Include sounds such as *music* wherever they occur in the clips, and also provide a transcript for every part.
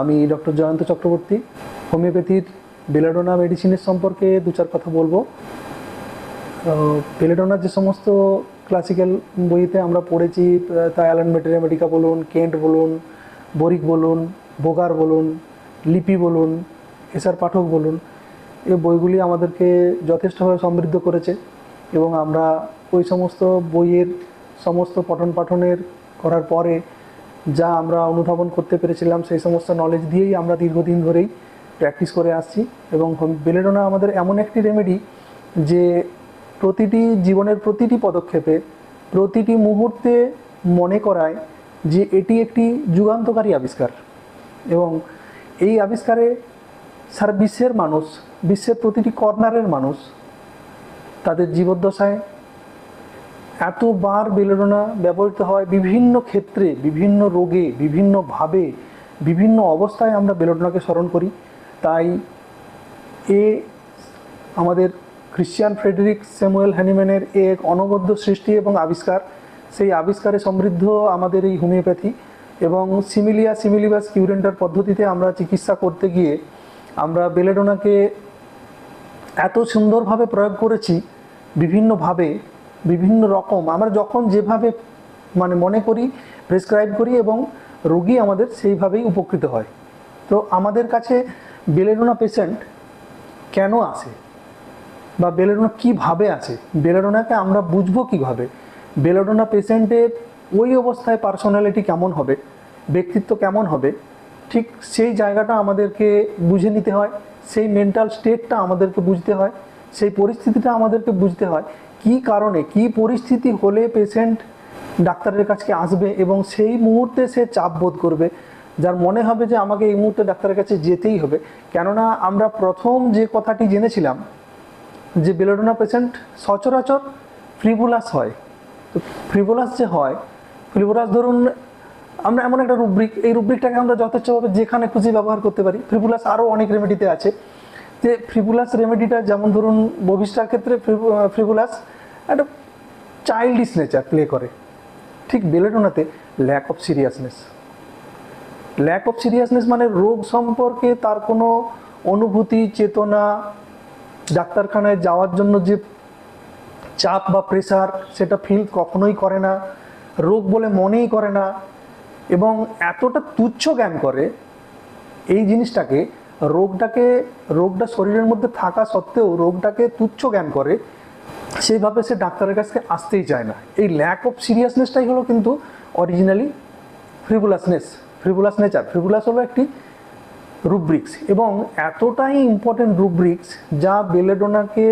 আমি ডক্টর জয়ন্ত চক্রবর্তী, হোমিওপ্যাথির বেলাডোনা মেডিসিনের সম্পর্কে দু চার কথা বলব। বেলেডোনার যে সমস্ত ক্লাসিক্যাল বইতে আমরা পড়েছি তা অ্যালান মেটেরিয়ামেটিকা বলুন কেন্ট বলুন বরিক বলুন বোগার বলুন লিপি বলুন এসআর পাঠক বলুন, এই বইগুলি আমাদেরকে যথেষ্টভাবে সমৃদ্ধ করেছে এবং আমরা ওই সমস্ত বইয়ের সমস্ত পঠন পাঠনের করার পরে যা আমরা অনুধাবন করতে পেরেছিলাম, সেই সমস্ত নলেজ দিয়েই আমরা দীর্ঘদিন ধরেই প্র্যাকটিস করে আসছি। এবং বেলেডোনা আমাদের এমন একটি রেমেডি যে প্রতিটি জীবনের প্রতিটি পদক্ষেপে, প্রতিটি মুহূর্তে মনে করায় যে এটি একটি যুগান্তকারী আবিষ্কার। এবং এই আবিষ্কারে সারা বিশ্বের মানুষ, বিশ্বের প্রতিটি কর্নারের মানুষ তাদের জীবদ্দশায় এতবার বেলেডোনা ব্যবহৃত হয় বিভিন্ন ক্ষেত্রে, বিভিন্ন রোগে বিভিন্নভাবে বিভিন্ন অবস্থায় আমরা বেলেডোনাকে স্মরণ করি। তাই এ আমাদের ক্রিশ্চিয়ান ফ্রেডরিক স্যামুয়েল হ্যানিম্যানের এক অনবদ্য সৃষ্টি এবং আবিষ্কার। সেই আবিষ্কারে সমৃদ্ধ আমাদের এই হোমিওপ্যাথি এবং সিমিলিয়া সিমিলিবাস কিউরেন্টার পদ্ধতিতে আমরা চিকিৎসা করতে গিয়ে আমরা বেলেডোনাকে এত সুন্দরভাবে প্রয়োগ করেছি বিভিন্নভাবে বিভিন্ন রকম। আমরা যখন যেভাবে মানে মনে করি প্রেসক্রাইব করি এবং রোগী আমাদের সেইভাবেই উপকৃত হয়। তো আমাদের কাছে বেলেডোনা পেশেন্ট কেন আসে বা বেলেডোনা কীভাবে আছে? বেলেডোনাকে আমরা বুঝব কীভাবে? বেলেডোনা পেশেন্টের ওই অবস্থায় পার্সোনালিটি কেমন হবে? ব্যক্তিত্ব কেমন হবে? ঠিক সেই জায়গাটা আমাদেরকে বুঝে নিতে হয়। সেই মেন্টাল স্টেটটা আমাদেরকে বুঝতে হয়। সেই পরিস্থিতিটা আমাদেরকে বুঝতে হয়। কী কারণে, কী পরিস্থিতি হলে পেশেন্ট ডাক্তারের কাছে আসবে এবং সেই মুহূর্তে সে চাপ বোধ করবে? যার মনে হবে যে আমাকে এই মুহূর্তে ডাক্তারের কাছে যেতেই হবে। কেননা আমরা প্রথম যে কথাটি জেনেছিলাম, যে বেলোডোনা পেশেন্ট সচরাচর ফ্রিবুলাস হয়। তো ফ্রিবুলাস যে হয় ফ্রিবুলাস ধরুন, আমরা এমন একটা রুব্রিক এই রুব্রিকটাকে আমরা যথেষ্টভাবে যেখানে খুশি ব্যবহার করতে পারি। ফ্রিবুলাস আরও অনেক রেমেডিতে আছে। যে ফ্রিবুলাস রেমেডিটা যেমন ধরুন বভিস্টার ক্ষেত্রে ফ্রিবুলাস একটা চাইল্ডিস নেচার প্লে করে। ঠিক বেলেটোনাতে lack of seriousness lack of seriousness মানে রোগ সম্পর্কে তার কোনো অনুভূতি, চেতনা, ডাক্তারখানায় যাওয়ার জন্য যে চাপ বা প্রেশার সেটা ফিল কখনোই করে না। রোগ বলে মনেই করে না। এবং এতটা তুচ্ছ জ্ঞান করে এই জিনিসটাকে রোগটাকে, রোগটা শরীরের মধ্যে থাকা সত্ত্বেও রোগটাকে তুচ্ছ জ্ঞান করে, সেইভাবে সে ডাক্তারের কাছে আসতেই চায় না। এই ল্যাক অফ সিরিয়াসনেসটাই হলো কিন্তু অরিজিনালি ফ্রিবুলাসনেস ফ্রিবুলাস নেচার ফ্রিবুলাস হলো একটি রুব্রিক্স এবং এতটাই ইম্পর্টেন্ট রুব্রিক্স যা বেলেডোনাকে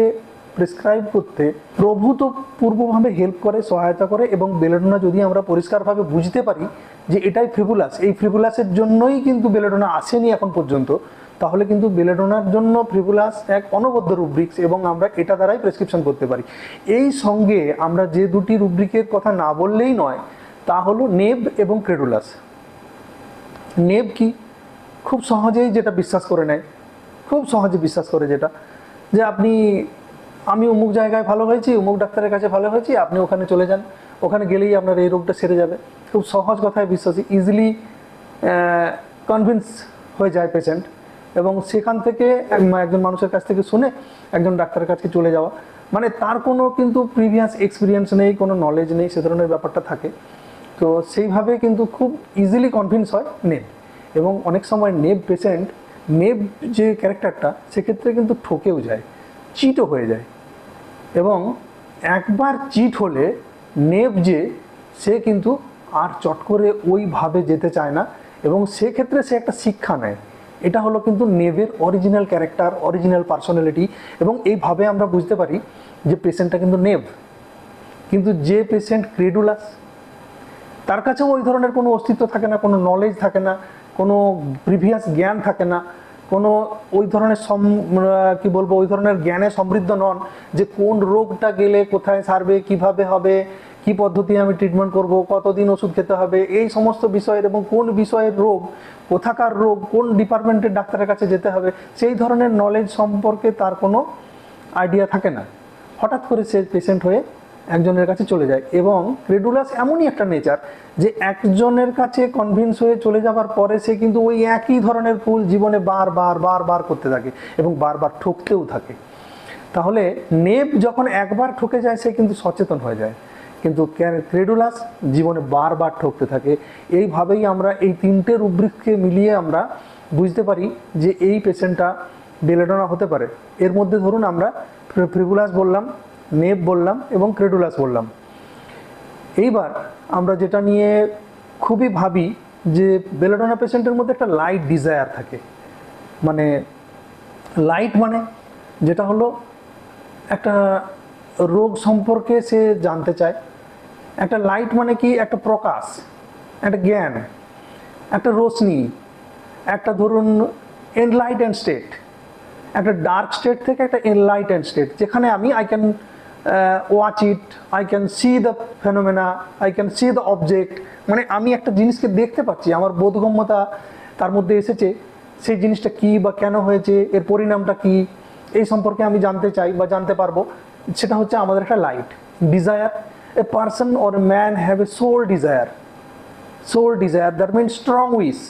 প্রেসক্রাইব করতে প্রভূতপূর্বভাবে হেল্প করে, সহায়তা করে এবং বেলেডোনা যদি আমরা পরিষ্কারভাবে বুঝতে পারি যে এটাই ফ্রিবুলাস এই ফ্রিবুলাসের জন্যই কিন্তু বেলেডোনা আসেনি এখন পর্যন্ত তাহলে কিন্তু বেলেডোনার জন্য ফ্রিবুলাস এক অনবদ্য রুব্রিক্স এবং আমরা এটা দ্বারাই প্রেসক্রিপশন করতে পারি। এই সঙ্গে আমরা যে দুটি রুব্রিকের কথা না বললেই নয়, তা হলো নেব এবং ক্রেডুলাস নেব কি? খুব সহজেই যেটা বিশ্বাস করে নেয়। খুব সহজে বিশ্বাস করে যেটা। যে আপনি, আমি অমুক জায়গায় ভালো হয়েছি, অমুক ডাক্তারের কাছে ভালো হয়েছি, আপনি ওখানে চলে যান। ওখানে গেলেই আপনার এই রোগটা সেরে যাবে। খুব সহজ কথায় বিশ্বাসী ইজিলি কনভিন্স হয়ে যায় পেশেন্ট এবং সেখান থেকে একজন মানুষের কাছ থেকে শুনে একজন ডাক্তারের কাছে চলে যাওয়া। মানে তার কোনো কিন্তু প্রিভিয়াস এক্সপিরিয়েন্স নেই, কোনো নলেজ নেই, সে ধরনের ব্যাপারটা থাকে। তো সেইভাবে কিন্তু খুব ইজিলি কনভিন্স হয় নেব এবং অনেক সময় নেব পেশেন্ট নেব যে ক্যারেক্টারটা সেক্ষেত্রে কিন্তু ঠকেও যায় চিটও হয়ে যায়। এবং একবার চিট হলে নেব যে, সে কিন্তু আর চট করে ওইভাবে যেতে চায় না। এবং সেক্ষেত্রে সে একটা শিক্ষা নেয়। এটা হলো কিন্তু নেভের অরিজিনাল ক্যারেক্টার অরিজিনাল পার্সোনালিটি এবং এইভাবে আমরা বুঝতে পারি যে পেশেন্টটা কিন্তু নেভ। কিন্তু যে পেশেন্ট ক্রেডুলাস তার কাছেও ওই ধরনের কোনো অস্তিত্ব থাকে না, কোনো নলেজ থাকে না, কোনো প্রিভিয়াস জ্ঞান থাকে না, কোনো ওই ধরনের সম কি বলব, ওই ধরনের জ্ঞানে সমৃদ্ধ নন যে কোন রোগটা গেলে কোথায় সারবে, কীভাবে হবে কি পদ্ধতি আমি ট্রিটমেন্ট করব, কতদিন ওষুধ খেতে হবে, এই সমস্ত বিষয়ের এবং কোন বিষয়ের রোগ, কোথাকার রোগ, কোন ডিপার্টমেন্টের ডাক্তারের কাছে যেতে হবে, সেই ধরনের নলেজ সম্পর্কে তার কোনো আইডিয়া থাকে না। হঠাৎ করে সে পেশেন্ট হয়ে একজনের কাছে চলে যায় এবং ক্রেডুলাস এমনই একটা নেচার যে একজনের কাছে কনভিন্স হয়ে চলে যাবার পরে সে কিন্তু ওই একই ধরনের ভুল জীবনে বারবার বারবার করতে থাকে এবং বারবার ঠকতেও থাকে। তাহলে নেব যখন একবার ঠকে যায়, সে কিন্তু সচেতন হয়ে যায়। কিন্তু ক্রেডুলাস জীবনে বারবার ঠকতে থাকে? এইভাবেই আমরা এই তিনটে রুব্রিককে মিলিয়ে আমরা বুঝতে পারি যে এই পেশেন্টটা বেলেডোনা হতে পারে। এর মধ্যে ধরুন আমরা ফ্রিগুলাস বললাম নেব বললাম এবং ক্রেডুলাস বললাম। এইবার আমরা যেটা নিয়ে খুবই ভাবি যে বেলেডোনা পেশেন্টের মধ্যে একটা লাইট ডিজায়ার থাকে। মানে লাইট মানে যেটা হলো একটা রোগ সম্পর্কে সে জানতে চায়। একটা লাইট মানে কি? একটা প্রকাশ, একটা জ্ঞান, একটা রোশনি, একটা ধরুন এনলাইটেন স্টেট একটা ডার্ক স্টেট থেকে একটা এনলাইটেন স্টেট যেখানে আমি I can watch it I can see the phenomena I can see the object মানে আমি একটা জিনিসকে দেখতে পাচ্ছি, আমার বোধগম্যতা তার মধ্যে এসেছে, সেই জিনিসটা কি বা কেন হয়েছে, এর পরিণামটা কি, এই সম্পর্কে আমি জানতে চাই বা জানতে পারব, সেটা হচ্ছে আমাদের একটা light desire a person or a man have a soul desire soul desire that mean strong wish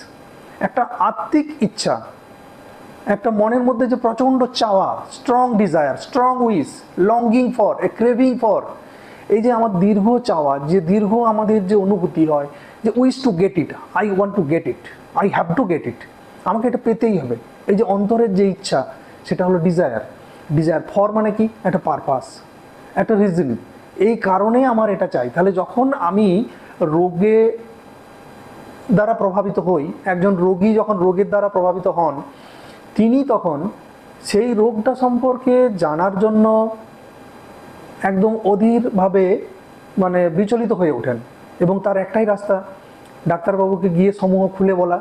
একটা আত্মিক ইচ্ছা। একটা মনের মধ্যে যে প্রচণ্ড চাওয়া strong desire strong wish longing for a craving for এই যে আমার দীর্ঘ চাওয়া, যে দীর্ঘ আমাদের যে অনুভূতি হয়, যে wish to get it I want to get it I have to get it আমাকে এটা পেতেই হবে। এই যে অন্তরের যে ইচ্ছা, সেটা হলো ডিজায়ার ডিজায়ার ফর মানে কি? একটা পারপাস একটা রিজন এই কারণে আমার এটা চাই। তাহলে যখন আমি রোগে দ্বারা প্রভাবিত হই, একজন রোগী যখন রোগের দ্বারা প্রভাবিত হন, তিনি তখন সেই রোগটা সম্পর্কে জানার জন্য একদম অধীরভাবে মানে বিচলিত হয়ে ওঠেন এবং তার একটাই রাস্তা, ডাক্তারবাবুকে গিয়ে সমূহ খুলে বলা।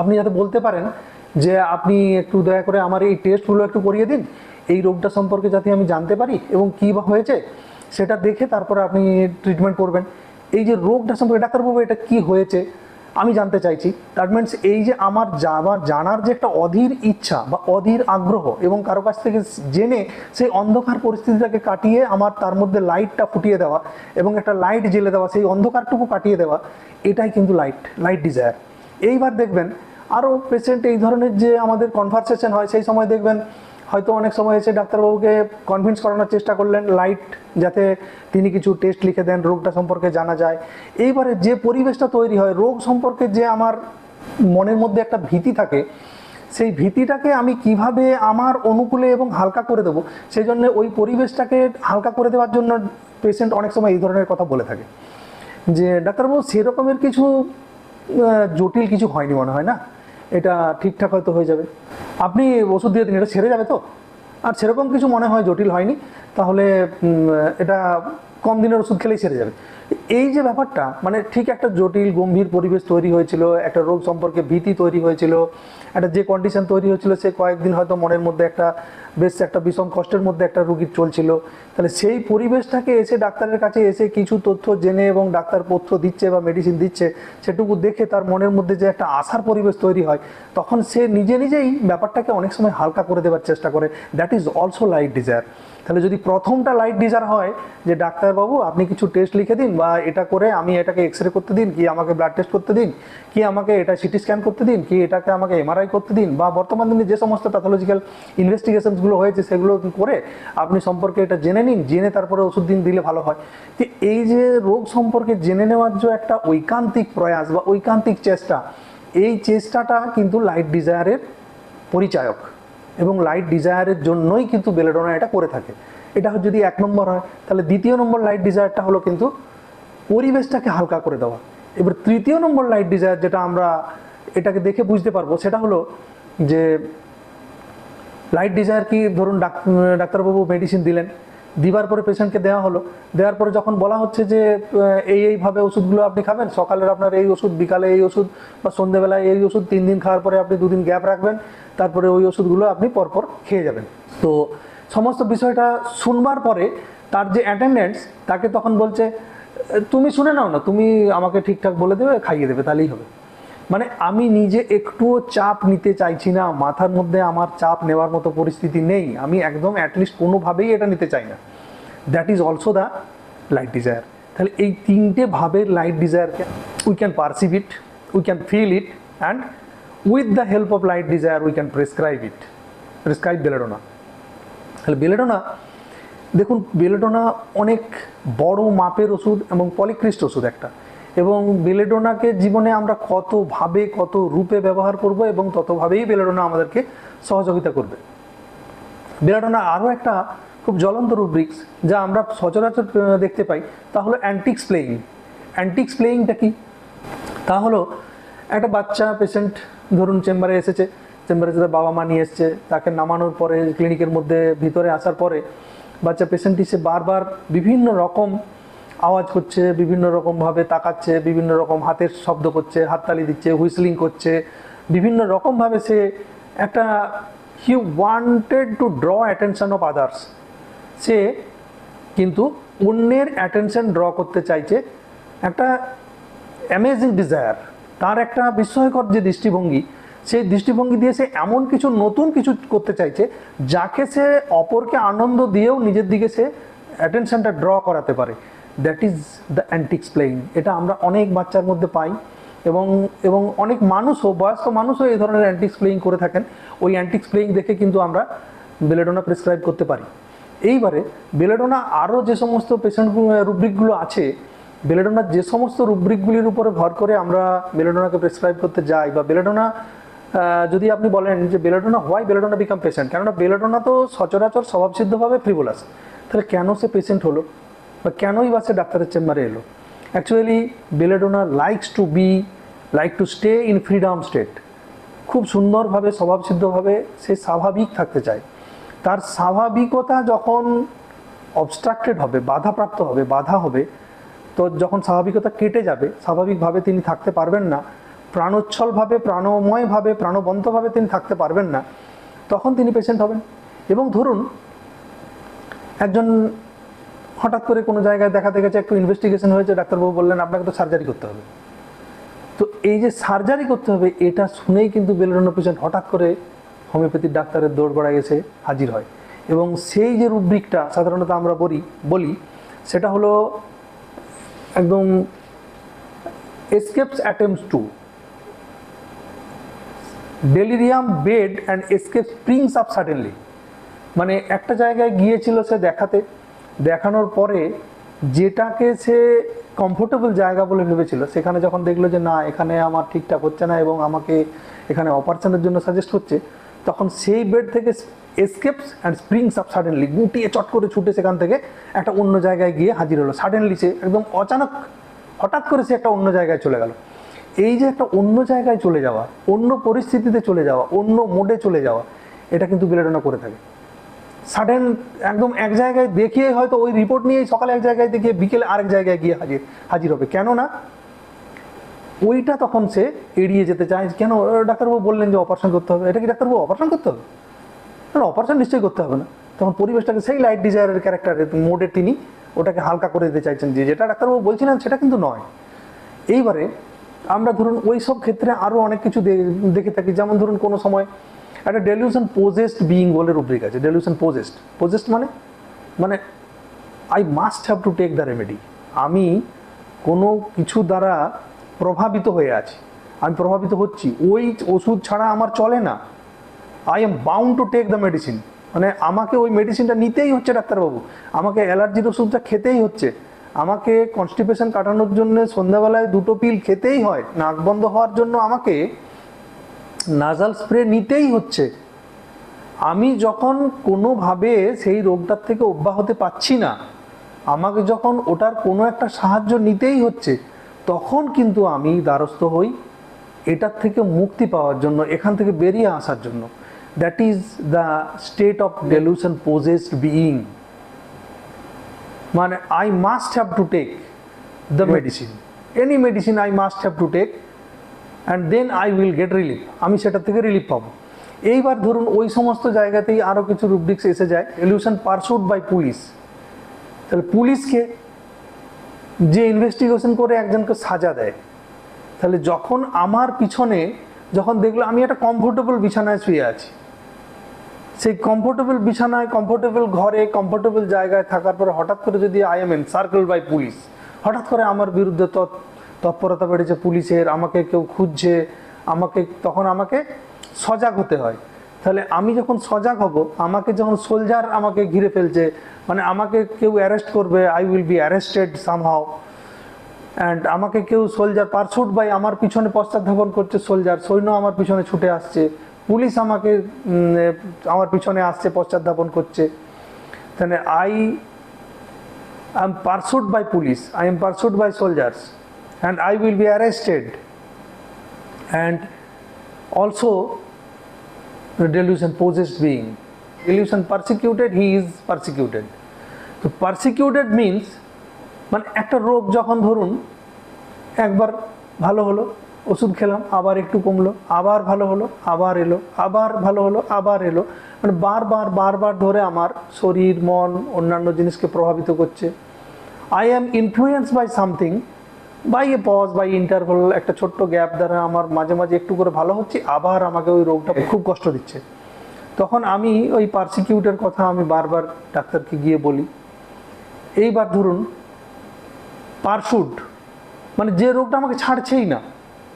আপনি যাতে বলতে পারেন যে, আপনি একটু দয়া করে আমার এই টেস্টগুলো একটু করিয়ে দিন, এই রোগটা সম্পর্কে যাতে আমি জানতে পারি এবং কী বা হয়েছে? সেটা দেখে তারপরে আপনি ট্রিটমেন্ট করবেন। এই যে রোগটা সম্পর্কে ডাক্তারবাবু, এটা কি হয়েছে? আমি জানতে চাইছি। দ্যাট মিনস এই যে আমার যাবার জানার যে একটা অধীর ইচ্ছা বা অধীর আগ্রহ এবং কারও কাছ থেকে জেনে সেই অন্ধকার পরিস্থিতিটাকে কাটিয়ে আমার তার মধ্যে লাইটটা ফুটিয়ে দেওয়া এবং একটা লাইট জেলে দেওয়া, সেই অন্ধকারটুকু কাটিয়ে দেওয়া, এটাই কিন্তু লাইট লাইট ডিজায়ার এইবার দেখবেন আরও পেশেন্ট এই ধরনের যে আমাদের কনভারসেশন হয়, সেই সময় দেখবেন হয়তো অনেক সময় এসে ডাক্তারবাবুকে কনভিন্স করানোর চেষ্টা করলেন লাইট যাতে তিনি কিছু টেস্ট লিখে দেন, রোগটা সম্পর্কে জানা যায়। এইবারে যে পরিবেশটা তৈরি হয়, রোগ সম্পর্কে যে আমার মনের মধ্যে একটা ভীতি থাকে, সেই ভীতিটাকে আমি কীভাবে আমার অনুকূলে এবং হালকা করে দেবো সেই জন্য ওই পরিবেশটাকে হালকা করে দেওয়ার জন্য পেশেন্ট অনেক সময় এই ধরনের কথা বলে থাকে। যে, ডাক্তারবাবু সেরকমের কিছু জটিল কিছু হয়নি মনে হয় না? এটা ঠিকঠাক হয়তো হয়ে যাবে। আপনি ওষুধ দিয়ে দিন, এটা ছেড়ে যাবে তো? আর সেরকম কিছু মনে হয় জটিল হয়নি। তাহলে এটা কম দিনের ওষুধ খেলেই সেরে যাবে। এই যে ব্যাপারটা মানে ঠিক একটা জটিল, গম্ভীর পরিবেশ তৈরি হয়েছিল, একটা রোগ সম্পর্কে ভীতি তৈরি হয়েছিল, একটা যে কন্ডিশন তৈরি হয়েছিল, সে কয়েকদিন হয়তো মনের মধ্যে একটা, বেশ একটা বিষম কষ্টের মধ্যে একটা রুগীর চলছিল। তাহলে সেই পরিবেশটাকে এসে ডাক্তারের কাছে এসে কিছু তথ্য জেনে এবং ডাক্তার পথ্য দিচ্ছে বা মেডিসিন দিচ্ছে, সেটুকু দেখে তার মনের মধ্যে যে একটা আশার পরিবেশ তৈরি হয়, তখন সে নিজে নিজেই ব্যাপারটাকে অনেক সময় হালকা করে দেওয়ার চেষ্টা করে। That is also light desire তাহলে যদি প্রথমটা লাইট ডিজার হয় যে ডাক্তারবাবু, আপনি কিছু টেস্ট লিখে দিন বা এটা করে আমি এটাকে এক্স রে করতে দিন, কি আমাকে ব্লাড টেস্ট করতে দিন, কি আমাকে এটা সিটি স্ক্যান করতে দিন, কি এটাকে আমাকে এমআরআই করতে দিন, বা বর্তমান দিনে যে সমস্ত প্যাথোলজিক্যাল ইনভেস্টিগেশনসগুলো হয়েছে সেগুলো করে আপনি সম্পর্কে এটা জেনে নিন, জেনে তারপরে ওষুধ দিন দিলে ভালো হয়। তো এই যে রোগ সম্পর্কে জেনে নেওয়ার যে একটা ঐকান্তিক প্রয়াস বা ঐকান্তিক চেষ্টা, এই চেষ্টাটা কিন্তু লাইট ডিজায়ারের পরিচায়ক। এবং লাইট ডিজায়ারের জন্যই কিন্তু বেলেডোনা এটা করে থাকে। এটা যদি এক নম্বর হয়, তাহলে দ্বিতীয় নম্বর লাইট ডিজায়ারটা হলো কিন্তু পরিবেশটাকে হালকা করে দেওয়া। এবার তৃতীয় নম্বর লাইট ডিজায়ার যেটা আমরা এটাকে দেখে বুঝতে পারব, সেটা হলো যে লাইট ডিজায়ার কি? ধরুন ডাক- ডাক্তারবাবু মেডিসিন দিলেন, দিবার পরে পেশেন্টকে দেওয়া হলো। দেওয়ার পরে যখন বলা হচ্ছে যে এই এইভাবে ওষুধগুলো আপনি খাবেন, সকালের আপনার এই ওষুধ, বিকালে এই ওষুধ বা সন্ধেবেলায় এই ওষুধ তিন দিন খাওয়ার পরে আপনি দুদিন গ্যাপ রাখবেন তারপরে ওই ওষুধগুলো আপনি পরপর খেয়ে যাবেন। তো সমস্ত বিষয়টা শুনবার পরে তার যে অ্যাটেন্ডেন্স তাকে তখন বলছে, তুমি শুনে নাও না, তুমি আমাকে ঠিকঠাক বলে দেবে, খাইয়ে দেবে, তাহলেই হবে। মানে আমি নিজে একটুও চাপ নিতে চাইছি না, মাথার মধ্যে আমার চাপ নেওয়ার মতো পরিস্থিতি নেই, আমি একদম অ্যাটলিস্ট কোনোভাবেই এটা নিতে চাই না। That is also the light desire তাহলে এই তিনটে ভাবের light ডিজায়ারকে we can perceive it we can feel it and with the help of light desire we can prescribe it prescribe belladonna তাহলে বেলেডোনা দেখুন বেলেডোনা অনেক বড় মাপের ওষুধ এবং পলিক্রিস্ট ওষুধ একটা। এবং বেলেডোনাকে জীবনে আমরা কতভাবে, কত রূপে ব্যবহার করব এবং ততভাবেই বেলেডোনা আমাদেরকে সহযোগিতা করবে। বেলেডোনা আরও একটা খুব জ্বলন্ত রুব্রিক্স যা আমরা সচরাচর দেখতে পাই, তা হলো অ্যান্টিক্স প্লেয়িং অ্যান্টিক্স প্লেয়িংটা কি? তা হলো একটা বাচ্চা পেশেন্ট ধরুন চেম্বারে এসেছে চেম্বারে তার বাবা মা নিয়ে এসছে, তাকে নামানোর পরে ক্লিনিকের মধ্যে ভিতরে আসার পরে বাচ্চা পেশেন্টটি সে বারবার বিভিন্ন রকম আওয়াজ করছে, বিভিন্ন রকমভাবে তাকাচ্ছে, বিভিন্ন রকম হাতের শব্দ করছে, হাততালি দিচ্ছে হুইসলিং করছে, বিভিন্ন রকমভাবে সে একটা he wanted to draw attention of others সে কিন্তু অন্যের অ্যাটেনশন ড্র করতে চাইছে, একটা অ্যামেজিং ডিজায়ার তার একটা বিস্ময়কর যে দৃষ্টিভঙ্গি, সেই দৃষ্টিভঙ্গি দিয়ে সে এমন কিছু নতুন কিছু করতে চাইছে, যাকে সে অপরকে আনন্দ দিয়েও নিজের দিকে সে অ্যাটেনশনটা ড্র করাতে পারে। That is the antics playing এটা আমরা অনেক বাচ্চার মধ্যে পাই এবং এবং অনেক মানুষও, বয়স্ক মানুষও এই ধরনের অ্যান্টিক্স প্লেইং করে থাকেন। ওই অ্যান্টিক্স প্লেইং দেখে কিন্তু আমরা বেলেডোনা প্রেসক্রাইব করতে পারি। এইবারে বেলেডোনা আরও যে সমস্ত পেশেন্ট রুব্রিকগুলো আছে বেলেডোনার যে সমস্ত রুব্রিকগুলির উপরে ভর করে আমরা বেলেডোনাকে প্রেসক্রাইব করতে যাই বা বেলেডোনা যদি আপনি বলেন যে belladonna why belladonna become patient কেননা বেলেডোনা তো সচরাচর স্বভাবসিদ্ধভাবে ফ্রিবোলাস তাহলে কেন সে পেশেন্ট হলো? বা কেনই বা সে ডাক্তারের চেম্বারে এলো? Actually belladonna likes to be like to stay in freedom state খুব সুন্দরভাবে, স্বভাবসিদ্ধভাবে সে স্বাভাবিক থাকতে চায়। তার স্বাভাবিকতা যখন অবস্ট্রাক্টেড হবে, বাধাপ্রাপ্ত হবে, বাধা হবে তো যখন স্বাভাবিকতা কেটে যাবে, স্বাভাবিকভাবে তিনি থাকতে পারবেন না, প্রাণোচ্ছলভাবে, প্রাণময়ভাবে, প্রাণবন্তভাবে তিনি থাকতে পারবেন না, তখন তিনি পেশেন্ট হবেন। এবং ধরুন, একজন হঠাৎ করে কোনো জায়গায় দেখাতে গেছে, একটু ইনভেস্টিগেশন হয়েছে, ডাক্তারবাবু বললেন, আপনাকে তো সার্জারি করতে হবে। তো এই যে সার্জারি করতে হবে, এটা শুনেই কিন্তু বেলুন পেশেন্ট হঠাৎ করে হোমিওপ্যাথির ডাক্তারের দৌড় গড়ায় এসে হাজির হয়। এবং সেই যে রুব্রিকটা, সাধারণত আমরা বলি বলি, সেটা হলো একদম escapes attempts to delirium bed and escape springs up suddenly মানে একটা জায়গায় গিয়েছিল সে দেখাতে। দেখানোর পরে যেটাকে সে কমফোর্টেবল জায়গা বলে ভেবেছিল, সেখানে যখন দেখল যে না, এখানে আমার ঠিকঠাক হচ্ছে না এবং আমাকে এখানে অপারেশনের জন্য সাজেস্ট করছে, তখন সেই বেড থেকে escapes and springs up suddenly গুটিয়ে চট করে ছুটে সেখান থেকে একটা অন্য জায়গায় গিয়ে হাজির হলো। সাডেনলি সে একদম অচানক হঠাৎ করে সে একটা অন্য জায়গায় চলে গেল। এই যে একটা অন্য জায়গায় চলে যাওয়া, অন্য পরিস্থিতিতে চলে যাওয়া, অন্য মোডে চলে যাওয়া, এটা কিন্তু বিলেডনা করে থাকে। সাডেন একদম এক জায়গায় দেখিয়ে হয়তো ওই রিপোর্ট নিয়ে সকালে এক জায়গায় দেখিয়ে বিকেলে আরেক জায়গায় গিয়ে হাজির হাজির হবে। কেন না ওইটা তখন সে এড়িয়ে যেতে চায়। কেন? ডাক্তারবাবু বললেন যে অপারেশন করতে হবে। এটা কি ডাক্তারবাবু অপারেশন করতে হবে? না অপারেশন নিশ্চয়ই করতে হবে না। তখন পরিবেশটাকে সেই লাইট ডিজায়ারের ক্যারেক্টার মোডে তিনি ওটাকে হালকা করে দিতে চাইছেন। যে যেটা ডাক্তারবাবু বলছিলেন, সেটা কিন্তু নয়। এইবারে আমরা ধরুন ওই সব ক্ষেত্রে আরও অনেক কিছু দেখে থাকি। যেমন ধরুন কোনো সময় একটা ডেলিউশন পোজেস্ট বিইং বলে রুব্রিক আছে। ডেলিউশন পোজেস্ট পোজেস্ট মানে মানে I must have to take the remedy আমি কোনো কিছু দ্বারা প্রভাবিত হয়ে আছি। আমি প্রভাবিত হচ্ছি। ওই ওষুধ ছাড়া আমার চলে না। I am bound to take the medicine মানে আমাকে ওই মেডিসিনটা নিতেই হচ্ছে ডাক্তারবাবু। আমাকে অ্যালার্জির ওষুধটা খেতেই হচ্ছে। আমাকে কনস্টিপেশন কাটানোর জন্য সন্ধ্যাবেলায় দুটো পিল খেতেই হয়। নাক বন্ধ হওয়ার জন্য আমাকে নাজাল স্প্রে নিতেই হচ্ছে। আমি যখন কোনোভাবে সেই রোগটার থেকে অব্যাহতে পাচ্ছি না, আমাকে যখন ওটার কোনো একটা সাহায্য নিতেই হচ্ছে, তখন কিন্তু আমি দ্বারস্থ হই। এটার থেকে মুক্তি পাওয়ার জন্য, এখান থেকে বেরিয়ে আসার জন্য। That is the state of delusion possessed being মানে I must have to take the medicine any medicine I must have to take and then I will get relief আমি সেটা থেকে রিলিফ পাবো এইবার ধরুন ওই সমস্ত জায়গাতেই আরও কিছু রুব্রিক্স এসে যায় এলিউশন পারসুড বাই পুলিশ তাহলে পুলিশকে যে ইনভেস্টিগেশন করে একজনকে সাজা দেয় তাহলে যখন আমার পিছনে যখন দেখল আমি একটা কমফোর্টেবল বিছানায় শুয়ে আছি সেই কমফোর্টেবল বিছানায় কমফোর্টেবল ঘরে কমফোর্টেবল জায়গায় থাকার পরে হঠাৎ করে যদি I am encircle by police হঠাৎ করে আমার বিরুদ্ধে তৎ- তৎপরতা বেড়েছে পুলিশের, আমাকে কেউ খুঁজছে, আমাকে, তখন আমাকে সজাগ হতে হয়। তাহলে আমি যখন সজাগ হব, আমাকে যখন সোলজার আমাকে ঘিরে ফেলছে মানে আমাকে কেউ অ্যারেস্ট করবে I will be arrested somehow and আমাকে কেউ সোলজার পারসুট বাই আমার পিছনে পশ্চাৎধাবন করছে সোলজার সৈন্য আমার পিছনে ছুটে আসছে পুলিশ আমাকে আমার পিছনে আসছে পশ্চাৎধাবন করছে। তাহলে I I am pursued by police I am pursued by soldiers and I will be arrested and also delusion possessed being delusion persecuted he is persecuted. তো পারসিকিউটেড মিন্স মানে একটা রোগ যখন ধরুন, একবার ভালো হলো ওষুধ খেলাম, আবার একটু কমলো, আবার ভালো হলো, আবার এলো, আবার ভালো হলো, আবার এলো। মানে বারবার বারবার ধরে আমার শরীর, মন, অন্যান্য জিনিসকে প্রভাবিত করছে। I am influence by something by a pause by interval একটা ছোট্ট গ্যাপ দ্বারা আমার মাঝে মাঝে একটু করে ভালো হচ্ছে, আবার আমাকে ওই রোগটা খুব কষ্ট দিচ্ছে। তখন আমি ওই পার্সিকিউটের কথা আমি বারবার ডাক্তারকে গিয়ে বলি। এইবার ধরুন পারশুড মানে যে রোগটা আমাকে ছাড়ছেই না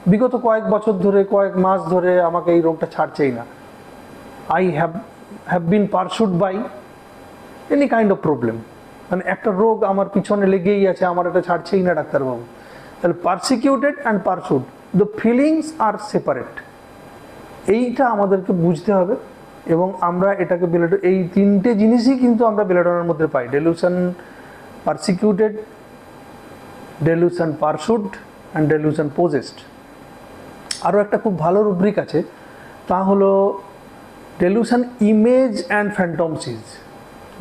বিগত কয়েক বছর ধরে, কয়েক মাস ধরে আমাকে এই রোগটা ছাড়ছেই না। I have have been pursued by any kind of problem মানে একটা রোগ আমার পিছনে লেগেই আছে, আমার এটা ছাড়ছেই না ডাক্তারবাবু। তাহলে persecuted and pursued the feelings are separate এইটা আমাদেরকে বুঝতে হবে এবং আমরা এটাকে বেলেড এই তিনটে জিনিসই কিন্তু আমরা বেলেডনের মধ্যে পাই। Delusion persecuted delusion pursued and delusion possessed আরও একটা খুব ভালো রুব্রিক আছে, তা হলো ডেলুশন ইমেজ অ্যান্ড ফ্যান্টমসিস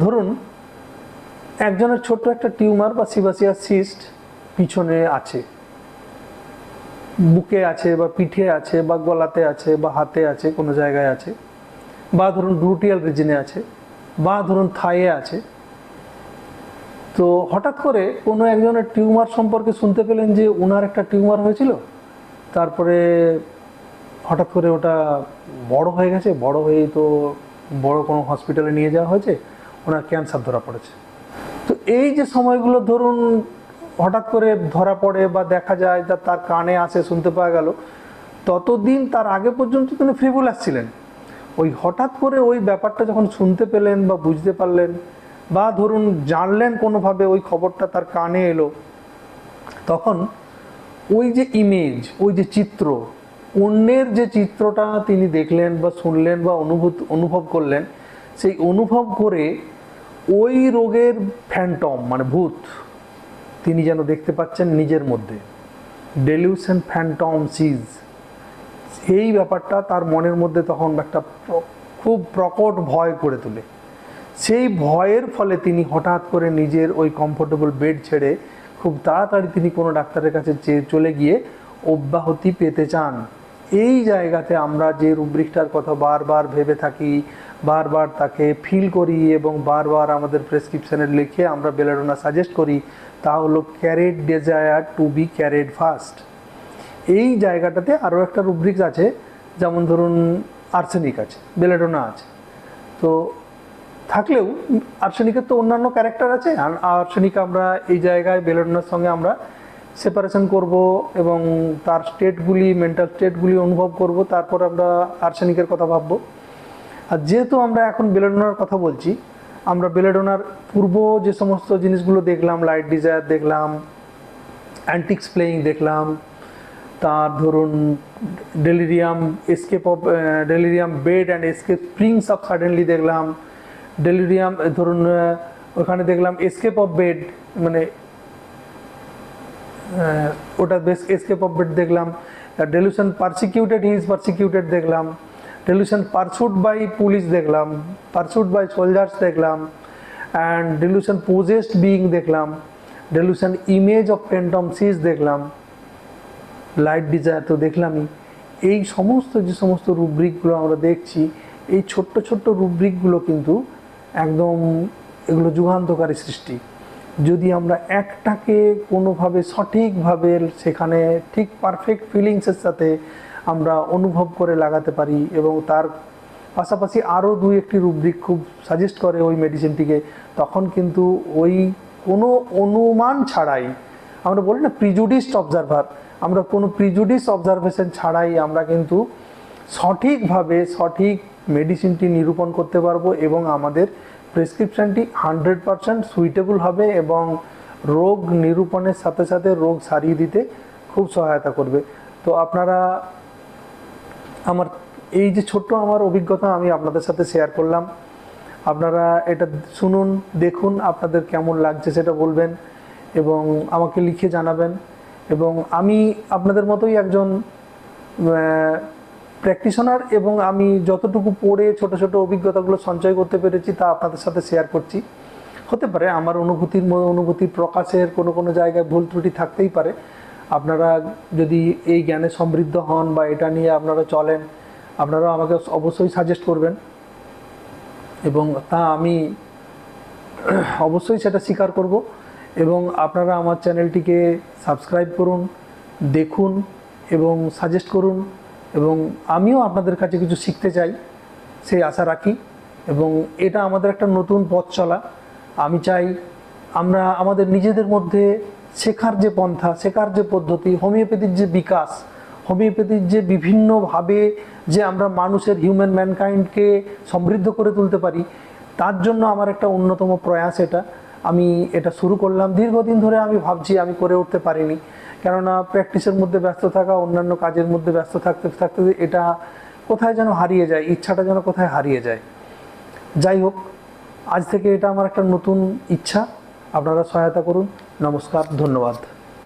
ধরুন, একজনের ছোট্ট একটা টিউমার বা সিবাসিয়াস সিস্ট পিছনে আছে, বুকে আছে বা পিঠে আছে বা গলাতে আছে বা হাতে আছে, কোনো জায়গায় আছে, বা ধরুন গ্লুটিয়াল রিজনে আছে, বা ধরুন থাইয়ে আছে, তো হঠাৎ করে কোনো একজনের টিউমার সম্পর্কে শুনতে পেলেন যে ওনার একটা টিউমার হয়েছিল? তারপরে হঠাৎ করে ওটা বড় হয়ে গেছে, বড় হয়েই তো বড় কোনো হসপিটালে নিয়ে যাওয়া হয়েছে, ওনার ক্যান্সার ধরা পড়েছে। তো এই যে সময়গুলো ধরুন হঠাৎ করে ধরা পড়ে বা দেখা যায় যা তার কানে আসে, শুনতে পাওয়া গেল, ততদিন তার আগে পর্যন্ত তিনি ফ্রিবুলাস ছিলেন। ওই হঠাৎ করে ওই ব্যাপারটা যখন শুনতে পেলেন বা বুঝতে পারলেন বা ধরুন জানলেন কোনোভাবে ওই খবরটা তার কানে এলো, তখন ওই যে ইমেজ ওই যে চিত্র, অন্যের যে চিত্রটা তিনি দেখলেন বা শুনলেন বা অনুভূত, অনুভব করলেন, সেই অনুভব করে ওই রোগের ফ্যান্টম মানে ভূত, তিনি যেন দেখতে পাচ্ছেন নিজের মধ্যে। ডেলিউশন ফ্যান্টম সিজ এই ব্যাপারটা তার মনের মধ্যে তখন একটা খুব প্রকট ভয় করে তোলে। সেই ভয়ের ফলে তিনি হঠাৎ করে নিজের ওই কমফোর্টেবল বেড ছেড়ে খুব তাড়াতাড়ি তিনি কোনো ডাক্তারের কাছে চলে গিয়ে অব্যাহতি পেতে চান। এই জায়গাতে আমরা যে রুব্রিকটার কথা বারবার ভেবে থাকি, বারবার তাকে ফিল করি এবং বারবার আমাদের প্রেসক্রিপশনে লিখে আমরা বেলাডোনা সাজেস্ট করি, তা হলো carried desire to be carried fast এই জায়গাটাতে আরও একটা রুব্রিক্স আছে, যেমন ধরুন আর্সেনিক আছে বেলেডোনা আছে। তো থাকলেও আর্সেনিকের তো অন্যান্য ক্যারেক্টার আছে। আর আর্সেনিক আমরা এই জায়গায় বেলেডোনার সঙ্গে আমরা সেপারেশন করব এবং তার স্টেটগুলি মেন্টাল স্টেটগুলি অনুভব করব। তারপর আমরা আর্সেনিকের কথা ভাববো। আর যেহেতু আমরা এখন বেলেডোনার কথা বলছি, আমরা বেলেডোনার পূর্ব যে সমস্ত জিনিসগুলো দেখলাম লাইট ডিজায়ার দেখলাম অ্যান্টিক্স প্লেয়িং দেখলাম, তার ধরুন delirium escape of delirium bed and escape springs of suddenly দেখলাম ডেলিরিয়াম ধরুন ওখানে দেখলাম এসকেপ অফ বেড মানে ওটা বেশ এসকেপ অফ বেড দেখলাম। Delusion persecuted he is persecuted দেখলাম। ডেলিউশন পারসুড বাই পুলিশ দেখলাম। পারসুট বাই সোলজার্স দেখলাম। অ্যান্ড ডেলিউশন পোজেস্ট বিইং দেখলাম। Delusion image of phantom sees দেখলাম। লাইট ডিজায়ার তো দেখলামই। এই সমস্ত যে সমস্ত রুব্রিকগুলো আমরা দেখছি, এই ছোট্ট ছোট্ট রুব্রিকগুলো কিন্তু একদম এগুলো যুগান্তকারী সৃষ্টি। যদি আমরা একটাকে কোনোভাবে সঠিকভাবে সেখানে ঠিক পারফেক্ট ফিলিংসের সাথে আমরা অনুভব করে লাগাতে পারি এবং তার পাশাপাশি আরও দুই একটি রুব্রিক খুব সাজেস্ট করে ওই মেডিসিনটিকে তখন কিন্তু ওই কোনো অনুমান ছাড়াই, আমরা বলি না প্রিজুডিস্ট অবজারভার আমরা কোনো প্রিজুডিস অবজারভেশন ছাড়াই আমরা কিন্তু সঠিকভাবে সঠিক মেডিসিনটি নিরূপণ করতে পারব এবং আমাদের প্রেসক্রিপশনটি হান্ড্রেড পারসেন্ট সুইটেবল হবে এবং রোগ নিরূপণের সাথে সাথে রোগ সারিয়ে দিতে খুব সহায়তা করবে। তো আপনারা আমার এই যে ছোট্ট আমার অভিজ্ঞতা আমি আপনাদের সাথে শেয়ার করলাম। আপনারা এটা শুনুন, দেখুন, আপনাদের কেমন লাগছে সেটা বলবেন এবং আমাকে লিখে জানাবেন। এবং আমি আপনাদের মতোই একজন প্র্যাকটিশনার এবং আমি যতটুকু পড়ে ছোট ছোট অভিজ্ঞতাগুলো সঞ্চয় করতে পেরেছি তা আপনাদের সাথে শেয়ার করছি। হতে পারে আমার অনুভূতির অনুভূতির প্রকাশের কোনো কোনো জায়গায় ভুল ত্রুটি থাকতেই পারে। আপনারা যদি এই জ্ঞানে সমৃদ্ধ হন বা এটা নিয়ে আপনারা চলেন আপনারা আমাকে অবশ্যই সাজেস্ট করবেন। এবং তা আমি *clears throat* অবশ্যই সেটা স্বীকার করব। এবং আপনারা আমার চ্যানেলটিকে সাবস্ক্রাইব করুন, দেখুন এবং সাজেস্ট করুন। এবং আমিও আপনাদের কাছে কিছু শিখতে চাই, সেই আশা রাখি। এবং এটা আমাদের একটা নতুন পথ চলা। আমি চাই আমরা আমাদের নিজেদের মধ্যে শেখার যে পন্থা, শেখার যে পদ্ধতি, হোমিওপ্যাথির যে বিকাশ, হোমিওপ্যাথির যে বিভিন্নভাবে যে আমরা মানুষের হিউম্যান ম্যানকাইন্ডকে সমৃদ্ধ করে তুলতে পারি, তার জন্য আমার একটা অন্যতম প্রয়াস এটা। আমি এটা শুরু করলাম, দীর্ঘদিন ধরে আমি ভাবছি আমি করে উঠতে পারিনি। কেননা প্র্যাকটিসের মধ্যে ব্যস্ত থাকা, অন্যান্য কাজের মধ্যে ব্যস্ত থাকতে থাকতে এটা কোথায় যেন হারিয়ে যায়, ইচ্ছাটা যেন কোথায় হারিয়ে যায়। যাই হোক, আজ থেকে এটা আমার একটা নতুন ইচ্ছা। আপনারা সহায়তা করুন। নমস্কার, ধন্যবাদ।